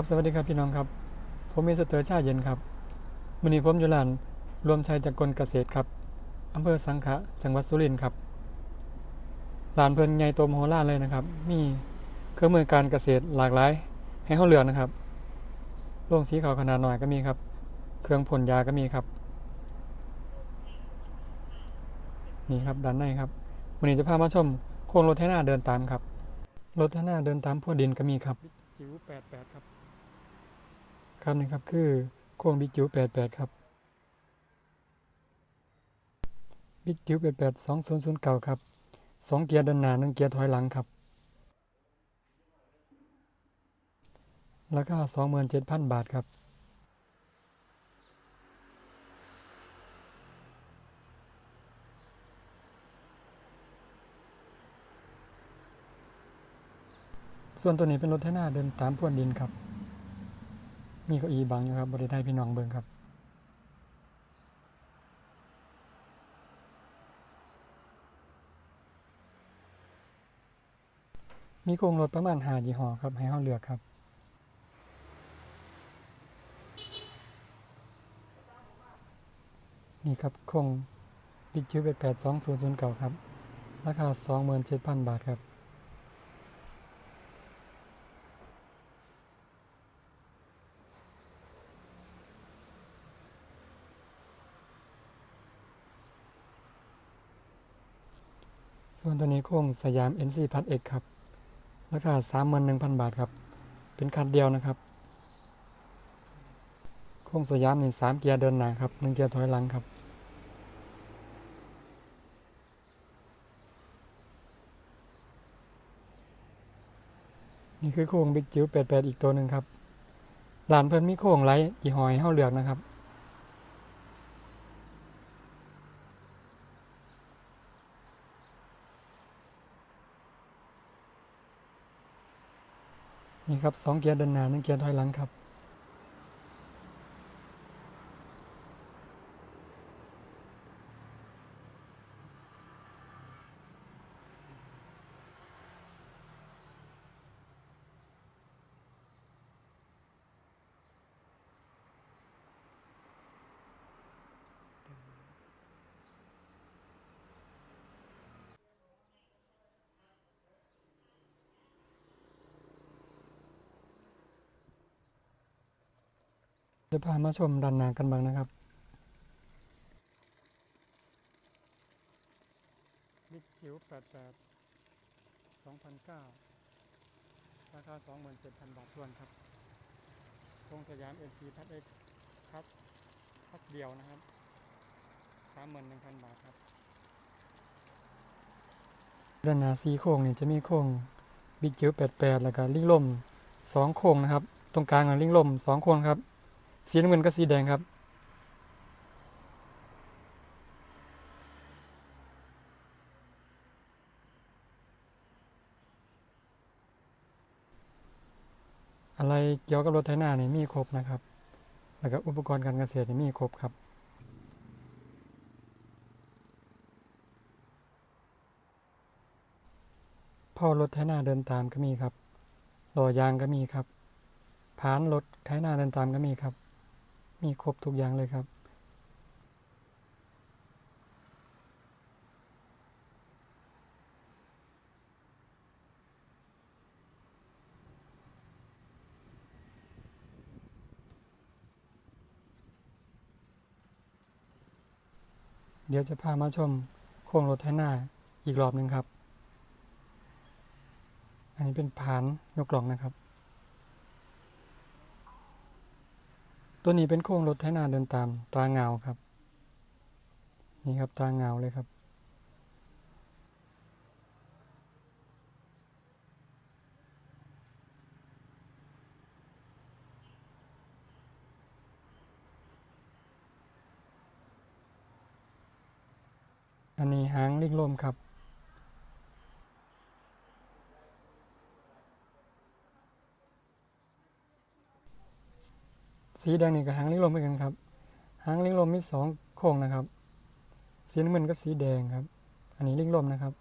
ครับสวัสดีครับพี่น้องครับ ผมมีสเตอร์ชาเย็นครับวันนี้ผมอยู่ร้านรวมชัยจักรเกษตรครับอำเภอสังขะจังหวัดสุรินทร์ครับร้านเพลินใหญ่โตมโหฬารเลยนะครับ มีเครื่องมือการเกษตรหลากหลายให้เขาเลือกนะครับโรงสีขาวขนาดหน่อยก็มีครับ เครื่องพ่นยาก็มีครับ นี่ครับด้านในครับวันนี้จะพามาชมโครงรถไถนาเดินตามครับรถไถนาเดินตามพวกดินก็มีครับจิ๋ว88ครับ ครับนี่ครับคือโค้งบิ๊กจิ๋ว88ครับบิ๊กจิ๋ว88 2009ครับ2เกียร์ด้านหน้า1เกียร์ถอยหลังครับ ราคา27,000บาทครับส่วนตัวนี้เป็นรถไถนาเดินตามพรวนดินครับ มีเก้าอี้บังอยู่ครับบริไทยพี่น้องเบิงครับมีโครงรถประมาณหายี่ห้อครับ ให้เราเลือกครับนี่ครับโครงบิ๊กจิวเป็นแปดสองศูนย์ศูนย์เก่าครับ ราคาสองหมื่นเจ็ดพันบาทครับ ส่วนตัวนี้โค้งสยาม NC พัดเอกครับ ราคาสามหมื่นหนึ่งพันบาทครับ เป็นคันเดียวนะครับ โค้งสยามนี่สามเกียร์เดินหน้าครับหนึ่งเกียร์ถอยหลังครับนี่คือโค้งบิ๊กจิ๋ว88อีกตัวหนึ่งครับร้านเพิ่นมีโค้งไลท์กี่หอยให้าเหลือกนะครับ นี่ครับสองเกียร์เดินหน้าหนึ่งเกียร์ถอยหลังครับ เดี๋ยวพามาชมด้านหน้ากันบ้างนะครับบิ๊กจิ๋ว88 2009ราคา27,000บาททวนครับโรงสยาม NC พัดเอ็กครับพัดเดียวนะครับ31,000บาทครับด้านหน้าสีโค้งนี่จะมีโค้งบิ๊กจิ๋ว88แล้วก็ลิงลม2โค้งนะครับ ตรงกลางอะลิงลม2โค้งครับ สีน้ำเงินกับสีแดงครับ อะไรเกี่ยวกับรถไถนานี่มีครบนะครับ แล้วก็อุปกรณ์การเกษตรนี่มีครบครับพ่อรถไถนาเดินตามก็มีครับล้อยางก็มีครับ ผานรถไถนาเดินตามก็มีครับ มีครบทุกอย่างเลยครับ เดี๋ยวจะพามาชมโค้งรถไถนาอีกรอบหนึ่งครับ อันนี้เป็นผานยกล่องนะครับ ตัวนี้เป็นโค้งรถไถนาเดินตามตาเงาครับ นี่ครับตาเงาเลยครับอันนี้หางลิงลมครับ สีแดงนี่กับหางลิงลมเหมือนกันครับ หางลิงลมมีสองโค้งนะครับ สีน้ำเงินกับสีแดงครับ อันนี้ลิงลมนะครับ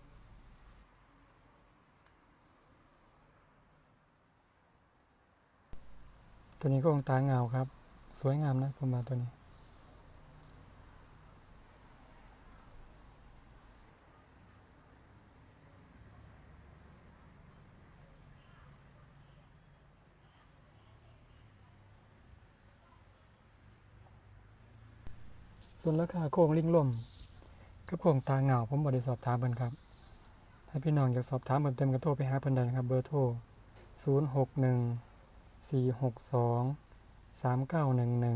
ตัวนี้ก็องตาเงาครับ สวยงามนะผมมาตัวนี้ ส่วนราคาโค้งลิงลมกับโค้งตาเงาผมบอได้สอบถามเพิ่นครับ ถ้าพี่น้องอยากสอบถามเพิ่มเติมก็โทรไปหาเพิ่นได้นะครับ เบอร์โทร 0 6 1 4 6 2 3 9 1 1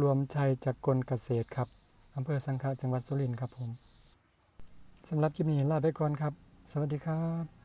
รวมชัยจากกลเกษตรครับอำเภอสังขะจังหวัดสุรินทร์ครับผมสำหรับคลิปนี้ลาไปก่อนครับ สวัสดีครับ